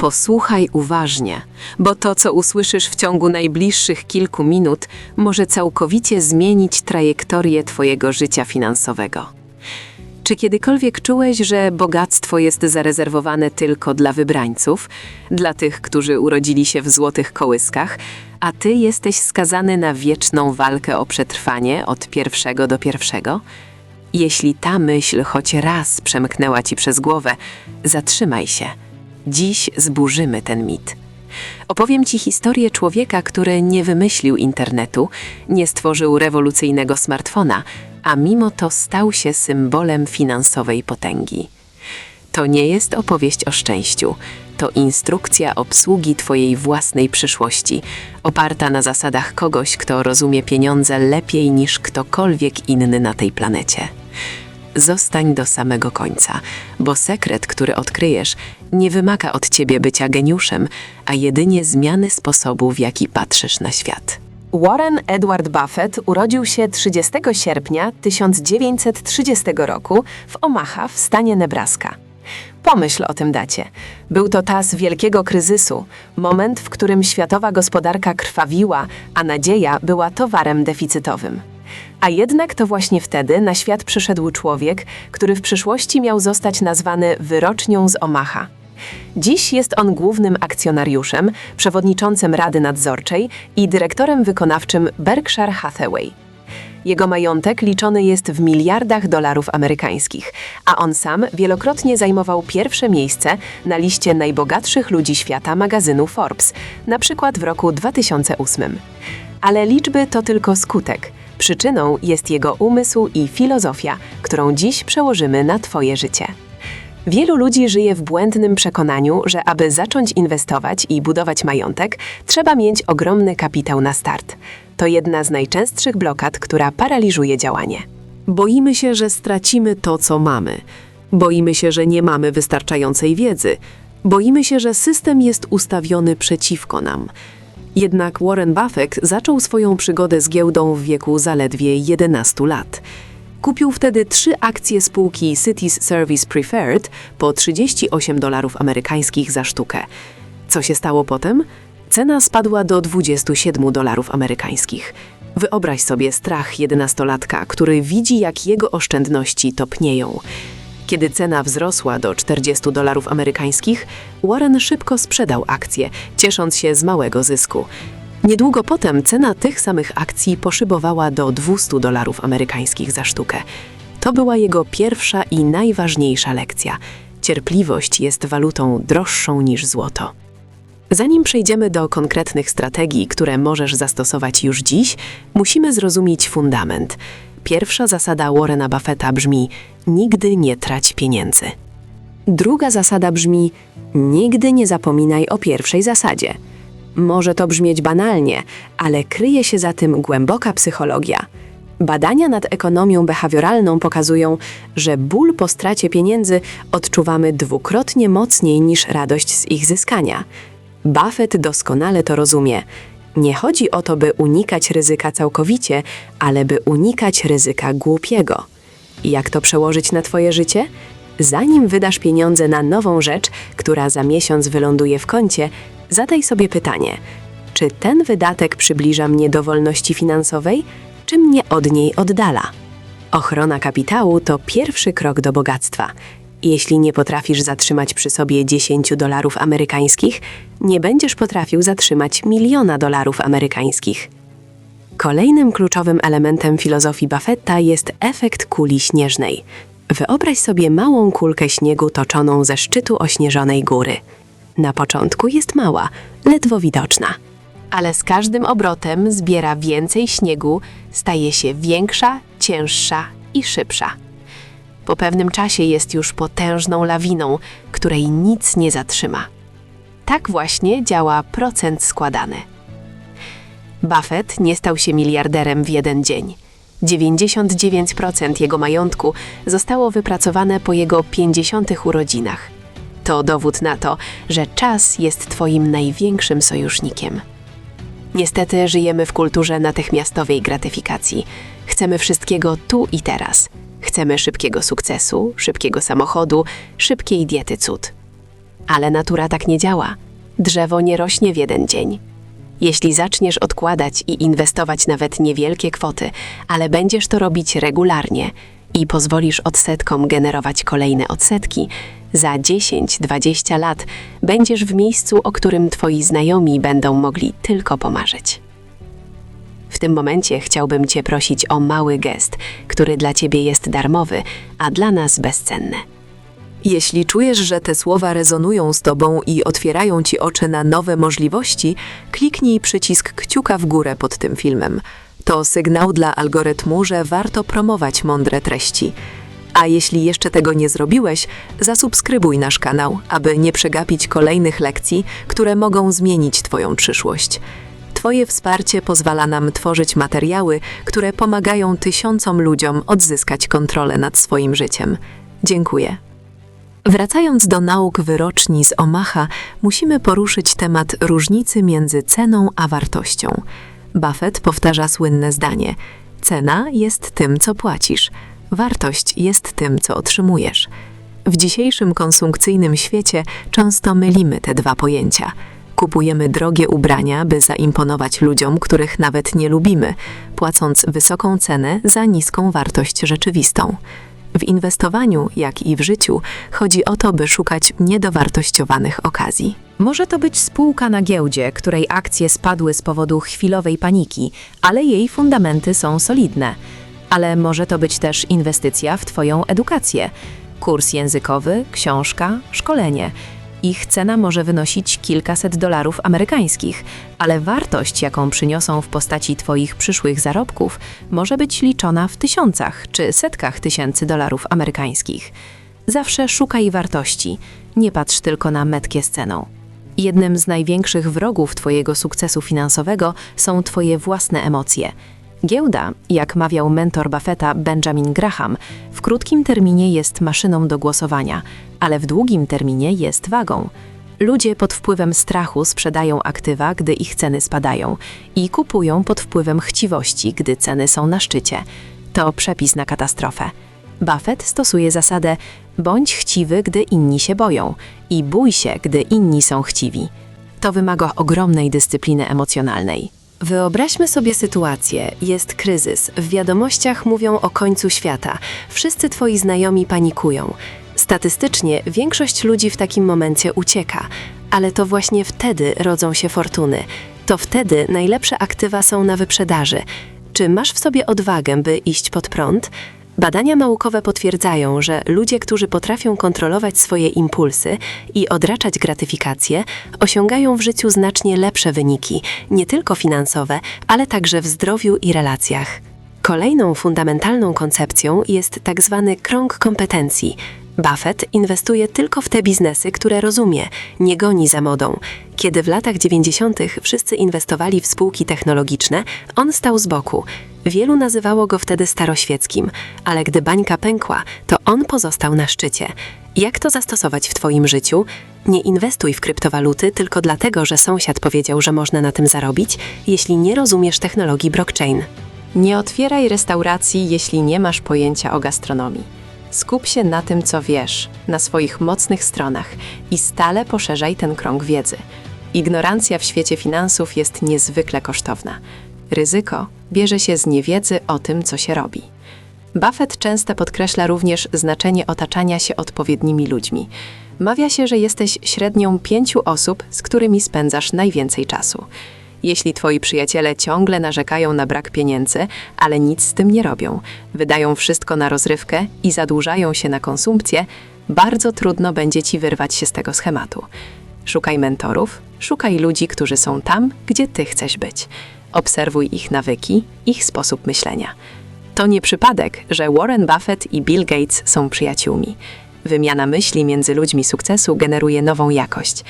Posłuchaj uważnie, bo to, co usłyszysz w ciągu najbliższych kilku minut, może całkowicie zmienić trajektorię Twojego życia finansowego. Czy kiedykolwiek czułeś, że bogactwo jest zarezerwowane tylko dla wybrańców, dla tych, którzy urodzili się w złotych kołyskach, a ty jesteś skazany na wieczną walkę o przetrwanie od pierwszego do pierwszego? Jeśli ta myśl choć raz przemknęła ci przez głowę, zatrzymaj się. Dziś zburzymy ten mit. Opowiem Ci historię człowieka, który nie wymyślił internetu, nie stworzył rewolucyjnego smartfona, a mimo to stał się symbolem finansowej potęgi. To nie jest opowieść o szczęściu, to instrukcja obsługi Twojej własnej przyszłości, oparta na zasadach kogoś, kto rozumie pieniądze lepiej niż ktokolwiek inny na tej planecie. Zostań do samego końca, bo sekret, który odkryjesz, nie wymaga od ciebie bycia geniuszem, a jedynie zmiany sposobu, w jaki patrzysz na świat. Warren Edward Buffett urodził się 30 sierpnia 1930 roku w Omaha w stanie Nebraska. Pomyśl o tym dacie. Był to czas wielkiego kryzysu, moment, w którym światowa gospodarka krwawiła, a nadzieja była towarem deficytowym. A jednak to właśnie wtedy na świat przyszedł człowiek, który w przyszłości miał zostać nazwany wyrocznią z Omaha. Dziś jest on głównym akcjonariuszem, przewodniczącym Rady Nadzorczej i dyrektorem wykonawczym Berkshire Hathaway. Jego majątek liczony jest w miliardach dolarów amerykańskich, a on sam wielokrotnie zajmował pierwsze miejsce na liście najbogatszych ludzi świata magazynu Forbes, na przykład w roku 2008. Ale liczby to tylko skutek. Przyczyną jest jego umysł i filozofia, którą dziś przełożymy na Twoje życie. Wielu ludzi żyje w błędnym przekonaniu, że aby zacząć inwestować i budować majątek, trzeba mieć ogromny kapitał na start. To jedna z najczęstszych blokad, która paraliżuje działanie. Boimy się, że stracimy to, co mamy. Boimy się, że nie mamy wystarczającej wiedzy. Boimy się, że system jest ustawiony przeciwko nam. Jednak Warren Buffett zaczął swoją przygodę z giełdą w wieku zaledwie 11 lat. Kupił wtedy trzy akcje spółki Cities Service Preferred po 38 dolarów amerykańskich za sztukę. Co się stało potem? Cena spadła do 27 dolarów amerykańskich. Wyobraź sobie strach jedenastolatka, który widzi, jak jego oszczędności topnieją. Kiedy cena wzrosła do 40 dolarów amerykańskich, Warren szybko sprzedał akcje, ciesząc się z małego zysku. Niedługo potem cena tych samych akcji poszybowała do 200 dolarów amerykańskich za sztukę. To była jego pierwsza i najważniejsza lekcja. Cierpliwość jest walutą droższą niż złoto. Zanim przejdziemy do konkretnych strategii, które możesz zastosować już dziś, musimy zrozumieć fundament. Pierwsza zasada Warrena Buffetta brzmi: nigdy nie trać pieniędzy. Druga zasada brzmi: nigdy nie zapominaj o pierwszej zasadzie. Może to brzmieć banalnie, ale kryje się za tym głęboka psychologia. Badania nad ekonomią behawioralną pokazują, że ból po stracie pieniędzy odczuwamy dwukrotnie mocniej niż radość z ich zyskania. Buffett doskonale to rozumie. Nie chodzi o to, by unikać ryzyka całkowicie, ale by unikać ryzyka głupiego. Jak to przełożyć na Twoje życie? Zanim wydasz pieniądze na nową rzecz, która za miesiąc wyląduje w koncie, zadaj sobie pytanie: czy ten wydatek przybliża mnie do wolności finansowej, czy mnie od niej oddala? Ochrona kapitału to pierwszy krok do bogactwa. Jeśli nie potrafisz zatrzymać przy sobie 10 dolarów amerykańskich, nie będziesz potrafił zatrzymać miliona dolarów amerykańskich. Kolejnym kluczowym elementem filozofii Buffetta jest efekt kuli śnieżnej. Wyobraź sobie małą kulkę śniegu toczoną ze szczytu ośnieżonej góry. Na początku jest mała, ledwo widoczna. Ale z każdym obrotem zbiera więcej śniegu, staje się większa, cięższa i szybsza. Po pewnym czasie jest już potężną lawiną, której nic nie zatrzyma. Tak właśnie działa procent składany. Buffett nie stał się miliarderem w jeden dzień. 99% jego majątku zostało wypracowane po jego 50 urodzinach. To dowód na to, że czas jest Twoim największym sojusznikiem. Niestety żyjemy w kulturze natychmiastowej gratyfikacji. Chcemy wszystkiego tu i teraz. Chcemy szybkiego sukcesu, szybkiego samochodu, szybkiej diety cud. Ale natura tak nie działa. Drzewo nie rośnie w jeden dzień. Jeśli zaczniesz odkładać i inwestować nawet niewielkie kwoty, ale będziesz to robić regularnie i pozwolisz odsetkom generować kolejne odsetki, za 10-20 lat będziesz w miejscu, o którym twoi znajomi będą mogli tylko pomarzyć. W tym momencie chciałbym Cię prosić o mały gest, który dla Ciebie jest darmowy, a dla nas bezcenny. Jeśli czujesz, że te słowa rezonują z Tobą i otwierają Ci oczy na nowe możliwości, kliknij przycisk kciuka w górę pod tym filmem. To sygnał dla algorytmu, że warto promować mądre treści. A jeśli jeszcze tego nie zrobiłeś, zasubskrybuj nasz kanał, aby nie przegapić kolejnych lekcji, które mogą zmienić Twoją przyszłość. Twoje wsparcie pozwala nam tworzyć materiały, które pomagają tysiącom ludziom odzyskać kontrolę nad swoim życiem. Dziękuję. Wracając do nauk wyroczni z Omaha, musimy poruszyć temat różnicy między ceną a wartością. Buffett powtarza słynne zdanie: Cena jest tym, co płacisz, wartość jest tym, co otrzymujesz. W dzisiejszym konsumpcyjnym świecie często mylimy te dwa pojęcia. Kupujemy drogie ubrania, by zaimponować ludziom, których nawet nie lubimy, płacąc wysoką cenę za niską wartość rzeczywistą. W inwestowaniu, jak i w życiu, chodzi o to, by szukać niedowartościowanych okazji. Może to być spółka na giełdzie, której akcje spadły z powodu chwilowej paniki, ale jej fundamenty są solidne. Ale może to być też inwestycja w Twoją edukację. Kurs językowy, książka, szkolenie. Ich cena może wynosić kilkaset dolarów amerykańskich, ale wartość, jaką przyniosą w postaci Twoich przyszłych zarobków, może być liczona w tysiącach czy setkach tysięcy dolarów amerykańskich. Zawsze szukaj wartości, nie patrz tylko na metkę z ceną. Jednym z największych wrogów Twojego sukcesu finansowego są Twoje własne emocje. Giełda, jak mawiał mentor Buffetta Benjamin Graham, w krótkim terminie jest maszyną do głosowania, ale w długim terminie jest wagą. Ludzie pod wpływem strachu sprzedają aktywa, gdy ich ceny spadają i kupują pod wpływem chciwości, gdy ceny są na szczycie. To przepis na katastrofę. Buffett stosuje zasadę bądź chciwy, gdy inni się boją i bój się, gdy inni są chciwi. To wymaga ogromnej dyscypliny emocjonalnej. Wyobraźmy sobie sytuację. Jest kryzys. W wiadomościach mówią o końcu świata. Wszyscy twoi znajomi panikują. Statystycznie większość ludzi w takim momencie ucieka, ale to właśnie wtedy rodzą się fortuny. To wtedy najlepsze aktywa są na wyprzedaży. Czy masz w sobie odwagę, by iść pod prąd? Badania naukowe potwierdzają, że ludzie, którzy potrafią kontrolować swoje impulsy i odraczać gratyfikacje, osiągają w życiu znacznie lepsze wyniki, nie tylko finansowe, ale także w zdrowiu i relacjach. Kolejną fundamentalną koncepcją jest tak zwany krąg kompetencji. Buffett inwestuje tylko w te biznesy, które rozumie, nie goni za modą. Kiedy w latach 90. wszyscy inwestowali w spółki technologiczne, on stał z boku. Wielu nazywało go wtedy staroświeckim, ale gdy bańka pękła, to on pozostał na szczycie. Jak to zastosować w Twoim życiu? Nie inwestuj w kryptowaluty tylko dlatego, że sąsiad powiedział, że można na tym zarobić, jeśli nie rozumiesz technologii blockchain. Nie otwieraj restauracji, jeśli nie masz pojęcia o gastronomii. Skup się na tym, co wiesz, na swoich mocnych stronach i stale poszerzaj ten krąg wiedzy. Ignorancja w świecie finansów jest niezwykle kosztowna. Ryzyko bierze się z niewiedzy o tym, co się robi. Buffett często podkreśla również znaczenie otaczania się odpowiednimi ludźmi. Mawia się, że jesteś średnią pięciu osób, z którymi spędzasz najwięcej czasu. Jeśli twoi przyjaciele ciągle narzekają na brak pieniędzy, ale nic z tym nie robią, wydają wszystko na rozrywkę i zadłużają się na konsumpcję, bardzo trudno będzie ci wyrwać się z tego schematu. Szukaj mentorów, szukaj ludzi, którzy są tam, gdzie ty chcesz być. Obserwuj ich nawyki, ich sposób myślenia. To nie przypadek, że Warren Buffett i Bill Gates są przyjaciółmi. Wymiana myśli między ludźmi sukcesu generuje nową jakość.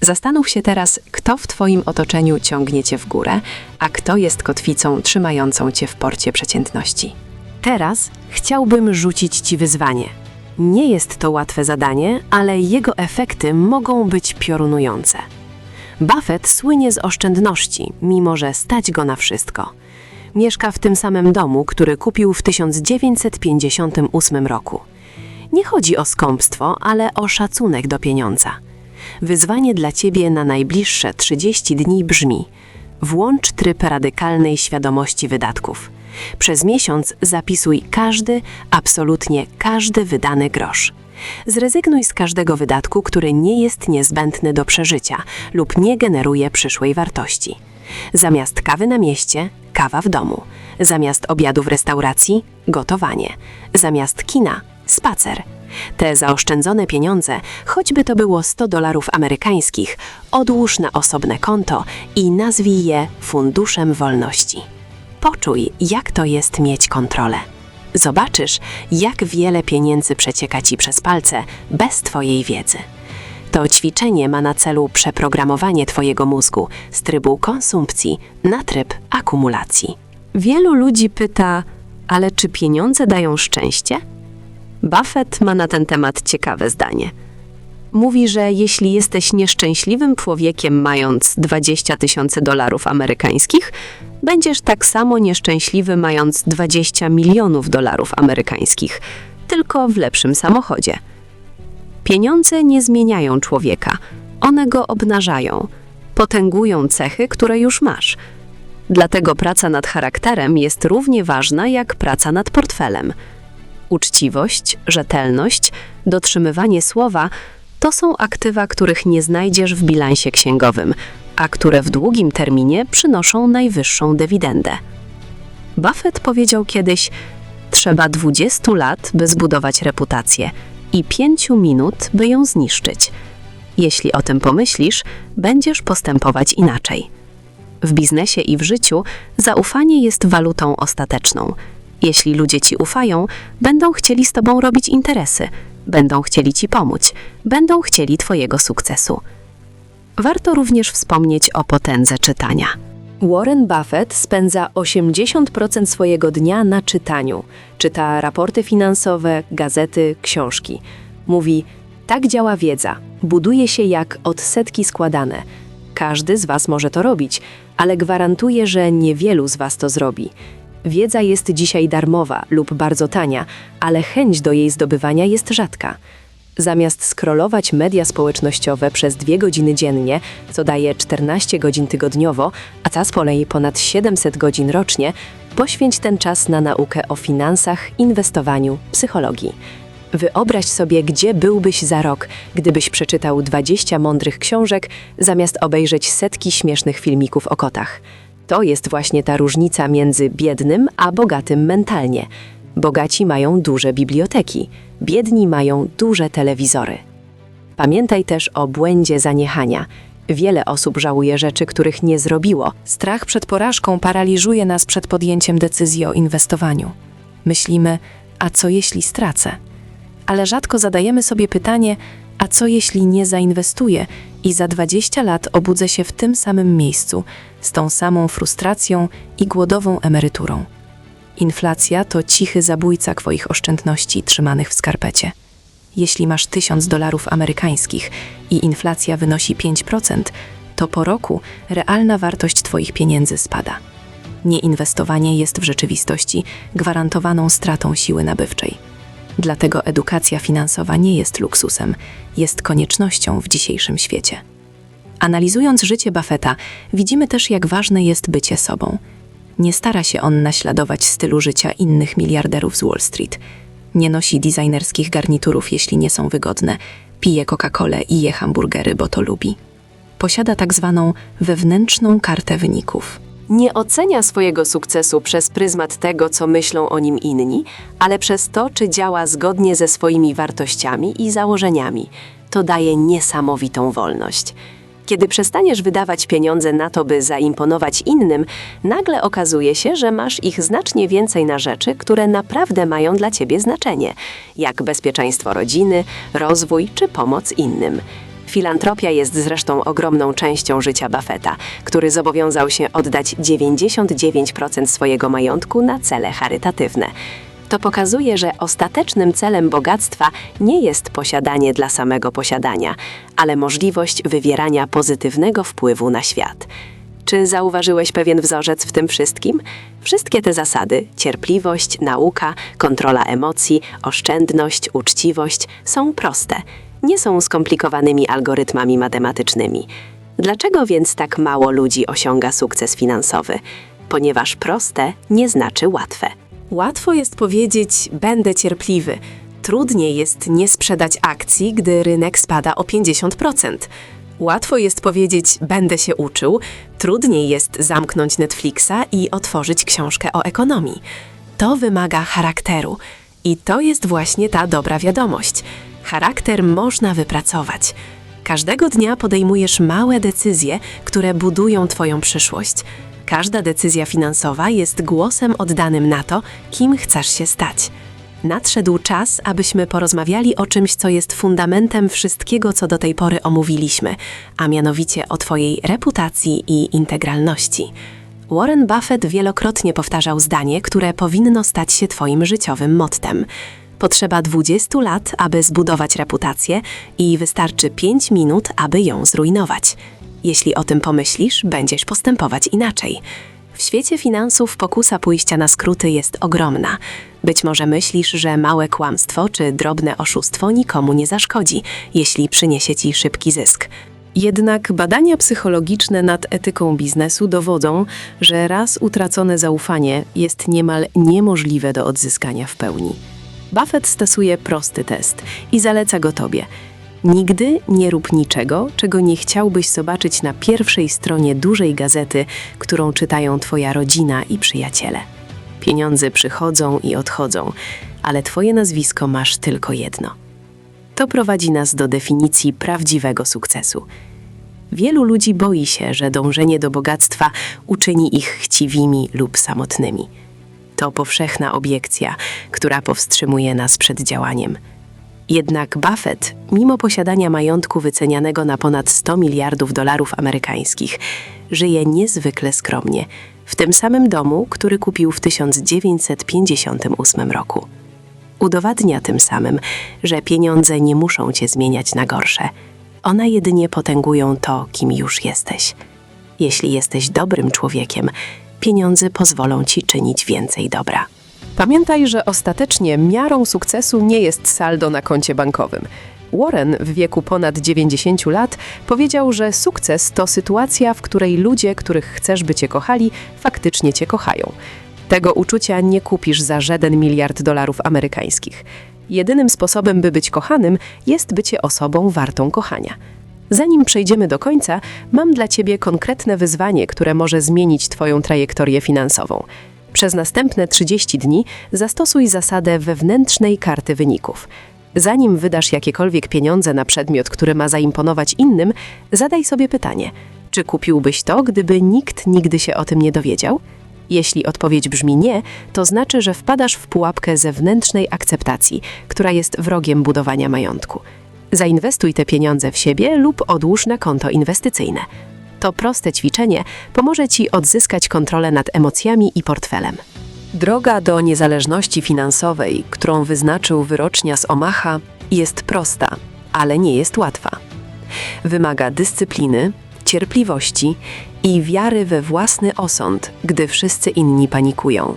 Zastanów się teraz, kto w Twoim otoczeniu ciągnie Cię w górę, a kto jest kotwicą trzymającą Cię w porcie przeciętności. Teraz chciałbym rzucić Ci wyzwanie. Nie jest to łatwe zadanie, ale jego efekty mogą być piorunujące. Buffett słynie z oszczędności, mimo że stać go na wszystko. Mieszka w tym samym domu, który kupił w 1958 roku. Nie chodzi o skąpstwo, ale o szacunek do pieniądza. Wyzwanie dla Ciebie na najbliższe 30 dni brzmi: włącz tryb radykalnej świadomości wydatków. Przez miesiąc zapisuj każdy, absolutnie każdy wydany grosz. Zrezygnuj z każdego wydatku, który nie jest niezbędny do przeżycia lub nie generuje przyszłej wartości. Zamiast kawy na mieście, kawa w domu. Zamiast obiadu w restauracji, gotowanie. Zamiast kina, spacer. Te zaoszczędzone pieniądze, choćby to było 100 dolarów amerykańskich, odłóż na osobne konto i nazwij je Funduszem Wolności. Poczuj, jak to jest mieć kontrolę. Zobaczysz, jak wiele pieniędzy przecieka ci przez palce bez Twojej wiedzy. To ćwiczenie ma na celu przeprogramowanie Twojego mózgu z trybu konsumpcji na tryb akumulacji. Wielu ludzi pyta, ale czy pieniądze dają szczęście? Buffett ma na ten temat ciekawe zdanie. Mówi, że jeśli jesteś nieszczęśliwym człowiekiem mając 20 tysięcy dolarów amerykańskich, będziesz tak samo nieszczęśliwy mając 20 milionów dolarów amerykańskich, tylko w lepszym samochodzie. Pieniądze nie zmieniają człowieka, one go obnażają, potęgują cechy, które już masz. Dlatego praca nad charakterem jest równie ważna jak praca nad portfelem. Uczciwość, rzetelność, dotrzymywanie słowa to są aktywa, których nie znajdziesz w bilansie księgowym, a które w długim terminie przynoszą najwyższą dywidendę. Buffett powiedział kiedyś: Trzeba 20 lat, by zbudować reputację i 5 minut, by ją zniszczyć. Jeśli o tym pomyślisz, będziesz postępować inaczej. W biznesie i w życiu zaufanie jest walutą ostateczną. Jeśli ludzie ci ufają, będą chcieli z tobą robić interesy, będą chcieli ci pomóc, będą chcieli twojego sukcesu. Warto również wspomnieć o potędze czytania. Warren Buffett spędza 80% swojego dnia na czytaniu. Czyta raporty finansowe, gazety, książki. Mówi: Tak działa wiedza. Buduje się jak odsetki składane. Każdy z Was może to robić, ale gwarantuję, że niewielu z Was to zrobi. Wiedza jest dzisiaj darmowa lub bardzo tania, ale chęć do jej zdobywania jest rzadka. Zamiast scrollować media społecznościowe przez dwie godziny dziennie, co daje 14 godzin tygodniowo, a ta z kolei ponad 700 godzin rocznie, poświęć ten czas na naukę o finansach, inwestowaniu, psychologii. Wyobraź sobie, gdzie byłbyś za rok, gdybyś przeczytał 20 mądrych książek, zamiast obejrzeć setki śmiesznych filmików o kotach. To jest właśnie ta różnica między biednym a bogatym mentalnie. Bogaci mają duże biblioteki, biedni mają duże telewizory. Pamiętaj też o błędzie zaniechania. Wiele osób żałuje rzeczy, których nie zrobiło. Strach przed porażką paraliżuje nas przed podjęciem decyzji o inwestowaniu. Myślimy, a co jeśli stracę? Ale rzadko zadajemy sobie pytanie, a co jeśli nie zainwestuję i za 20 lat obudzę się w tym samym miejscu, z tą samą frustracją i głodową emeryturą? Inflacja to cichy zabójca Twoich oszczędności trzymanych w skarpecie. Jeśli masz 1000 dolarów amerykańskich i inflacja wynosi 5%, to po roku realna wartość Twoich pieniędzy spada. Nieinwestowanie jest w rzeczywistości gwarantowaną stratą siły nabywczej. Dlatego edukacja finansowa nie jest luksusem, jest koniecznością w dzisiejszym świecie. Analizując życie Buffetta, widzimy też, jak ważne jest bycie sobą. Nie stara się on naśladować stylu życia innych miliarderów z Wall Street. Nie nosi designerskich garniturów, jeśli nie są wygodne. Pije Coca-Colę i je hamburgery, bo to lubi. Posiada tak zwaną wewnętrzną kartę wyników. Nie ocenia swojego sukcesu przez pryzmat tego, co myślą o nim inni, ale przez to, czy działa zgodnie ze swoimi wartościami i założeniami. To daje niesamowitą wolność. Kiedy przestaniesz wydawać pieniądze na to, by zaimponować innym, nagle okazuje się, że masz ich znacznie więcej na rzeczy, które naprawdę mają dla ciebie znaczenie, jak bezpieczeństwo rodziny, rozwój czy pomoc innym. Filantropia jest zresztą ogromną częścią życia Buffetta, który zobowiązał się oddać 99% swojego majątku na cele charytatywne. To pokazuje, że ostatecznym celem bogactwa nie jest posiadanie dla samego posiadania, ale możliwość wywierania pozytywnego wpływu na świat. Czy zauważyłeś pewien wzorzec w tym wszystkim? Wszystkie te zasady cierpliwość, nauka, kontrola emocji, oszczędność, uczciwość są proste. Nie są skomplikowanymi algorytmami matematycznymi. Dlaczego więc tak mało ludzi osiąga sukces finansowy? Ponieważ proste nie znaczy łatwe. Łatwo jest powiedzieć, będę cierpliwy. Trudniej jest nie sprzedać akcji, gdy rynek spada o 50%. Łatwo jest powiedzieć, będę się uczył. Trudniej jest zamknąć Netflixa i otworzyć książkę o ekonomii. To wymaga charakteru. I to jest właśnie ta dobra wiadomość. Charakter można wypracować. Każdego dnia podejmujesz małe decyzje, które budują Twoją przyszłość. Każda decyzja finansowa jest głosem oddanym na to, kim chcesz się stać. Nadszedł czas, abyśmy porozmawiali o czymś, co jest fundamentem wszystkiego, co do tej pory omówiliśmy, a mianowicie o Twojej reputacji i integralności. Warren Buffett wielokrotnie powtarzał zdanie, które powinno stać się Twoim życiowym mottem. Potrzeba 20 lat, aby zbudować reputację i wystarczy 5 minut, aby ją zrujnować. Jeśli o tym pomyślisz, będziesz postępować inaczej. W świecie finansów pokusa pójścia na skróty jest ogromna. Być może myślisz, że małe kłamstwo czy drobne oszustwo nikomu nie zaszkodzi, jeśli przyniesie ci szybki zysk. Jednak badania psychologiczne nad etyką biznesu dowodzą, że raz utracone zaufanie jest niemal niemożliwe do odzyskania w pełni. Buffett stosuje prosty test i zaleca go tobie. Nigdy nie rób niczego, czego nie chciałbyś zobaczyć na pierwszej stronie dużej gazety, którą czytają twoja rodzina i przyjaciele. Pieniądze przychodzą i odchodzą, ale twoje nazwisko masz tylko jedno. To prowadzi nas do definicji prawdziwego sukcesu. Wielu ludzi boi się, że dążenie do bogactwa uczyni ich chciwymi lub samotnymi. To powszechna obiekcja, która powstrzymuje nas przed działaniem. Jednak Buffett, mimo posiadania majątku wycenianego na ponad 100 miliardów dolarów amerykańskich, żyje niezwykle skromnie, w tym samym domu, który kupił w 1958 roku. Udowadnia tym samym, że pieniądze nie muszą cię zmieniać na gorsze. One jedynie potęgują to, kim już jesteś. Jeśli jesteś dobrym człowiekiem, pieniądze pozwolą ci czynić więcej dobra. Pamiętaj, że ostatecznie miarą sukcesu nie jest saldo na koncie bankowym. Warren w wieku ponad 90 lat powiedział, że sukces to sytuacja, w której ludzie, których chcesz, by cię kochali, faktycznie cię kochają. Tego uczucia nie kupisz za żaden miliard dolarów amerykańskich. Jedynym sposobem, by być kochanym, jest bycie osobą wartą kochania. Zanim przejdziemy do końca, mam dla Ciebie konkretne wyzwanie, które może zmienić Twoją trajektorię finansową. Przez następne 30 dni zastosuj zasadę wewnętrznej karty wyników. Zanim wydasz jakiekolwiek pieniądze na przedmiot, który ma zaimponować innym, zadaj sobie pytanie: czy kupiłbyś to, gdyby nikt nigdy się o tym nie dowiedział? Jeśli odpowiedź brzmi nie, to znaczy, że wpadasz w pułapkę zewnętrznej akceptacji, która jest wrogiem budowania majątku. Zainwestuj te pieniądze w siebie lub odłóż na konto inwestycyjne. To proste ćwiczenie pomoże Ci odzyskać kontrolę nad emocjami i portfelem. Droga do niezależności finansowej, którą wyznaczył wyrocznia z Omaha, jest prosta, ale nie jest łatwa. Wymaga dyscypliny, cierpliwości i wiary we własny osąd, gdy wszyscy inni panikują.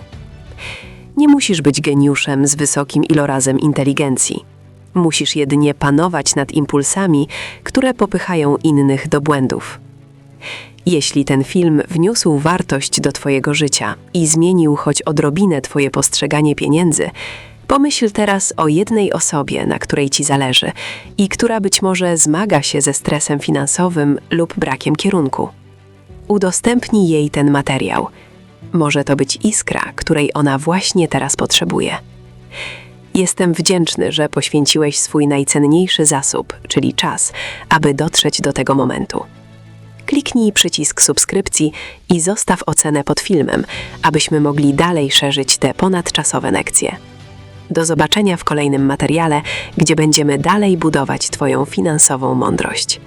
Nie musisz być geniuszem z wysokim ilorazem inteligencji. Musisz jedynie panować nad impulsami, które popychają innych do błędów. Jeśli ten film wniósł wartość do Twojego życia i zmienił choć odrobinę Twoje postrzeganie pieniędzy, pomyśl teraz o jednej osobie, na której Ci zależy i która być może zmaga się ze stresem finansowym lub brakiem kierunku. Udostępnij jej ten materiał. Może to być iskra, której ona właśnie teraz potrzebuje. Jestem wdzięczny, że poświęciłeś swój najcenniejszy zasób, czyli czas, aby dotrzeć do tego momentu. Kliknij przycisk subskrypcji i zostaw ocenę pod filmem, abyśmy mogli dalej szerzyć te ponadczasowe lekcje. Do zobaczenia w kolejnym materiale, gdzie będziemy dalej budować Twoją finansową mądrość.